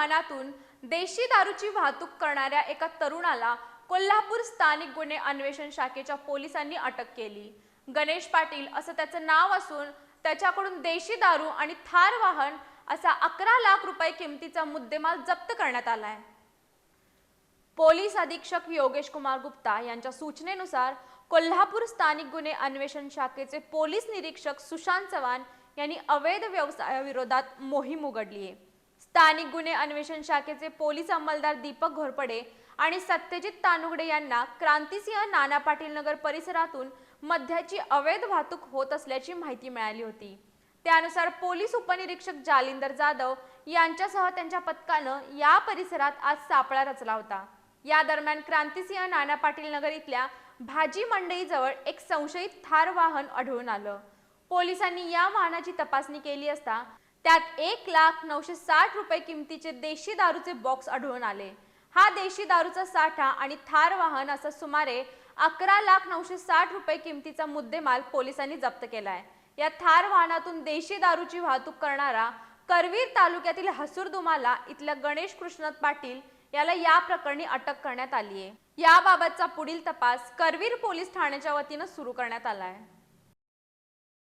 वाहनातून देशी दारूची वाहतूक करणाऱ्या एका तरुणाला कोल्हापूर स्थानिक गुन्हे अन्वेषण शाखेच्या पोलिसांनी अटक केली. गणेश पाटील असं त्याचं नाव असून त्याच्याकडून देशी दारू आणि थार वाहन असा अकरा लाख रुपये किमतीचा मुद्देमाल जप्त करण्यात आलाय. पोलीस अधीक्षक योगेश कुमार गुप्ता यांच्या सूचनेनुसार कोल्हापूर स्थानिक गुन्हे अन्वेषण शाखेचे पोलीस निरीक्षक सुशांत चव्हाण यांनी अवैध व्यवसायाविरोधात मोहीम उघडली आहे स्थानिक गुन्हे अन्वेषण शाखेचे पोलीस अंमलदार दीपक घोरपडे आणि सत्यजित तानुगडे यांना क्रांतिसिंह नाना पाटील नगर परिसरातून मध्याची अवैध वाहतूक होत असल्याची माहिती मिळाली होती. त्यानुसार पोलीस उपनिरीक्षक जालिंदर जाधव यांच्यासह त्यांच्या पथकानं या परिसरात आज सापळा रचला होता. या दरम्यान क्रांतिसिंह नाना पाटील नगर इथल्या भाजी मंडईजवळ एक संशयित थार वाहन आढळून आलं. पोलिसांनी या वाहनाची तपासणी केली असता त्यात एक लाख नऊशे साठ रुपये किमतीचे देशी दारूचे बॉक्स आढळून आले. हा देशी दारूचा साठा आणि थार वाहन असा सुमारे अकरा लाख नऊशे साठ रुपये किमतीचा मुद्देमाल पोलिसांनी जप्त केला आहे या थार वाहनातून देशी दारूची वाहतूक करणारा करवीर तालुक्यातील हसूरदुमाला इथल्या गणेश कृष्णत पाटील याला या प्रकरणी अटक करण्यात आली आहे याबाबतचा पुढील तपास करवीर पोलीस ठाण्याच्या वतीनं सुरू करण्यात आला आहे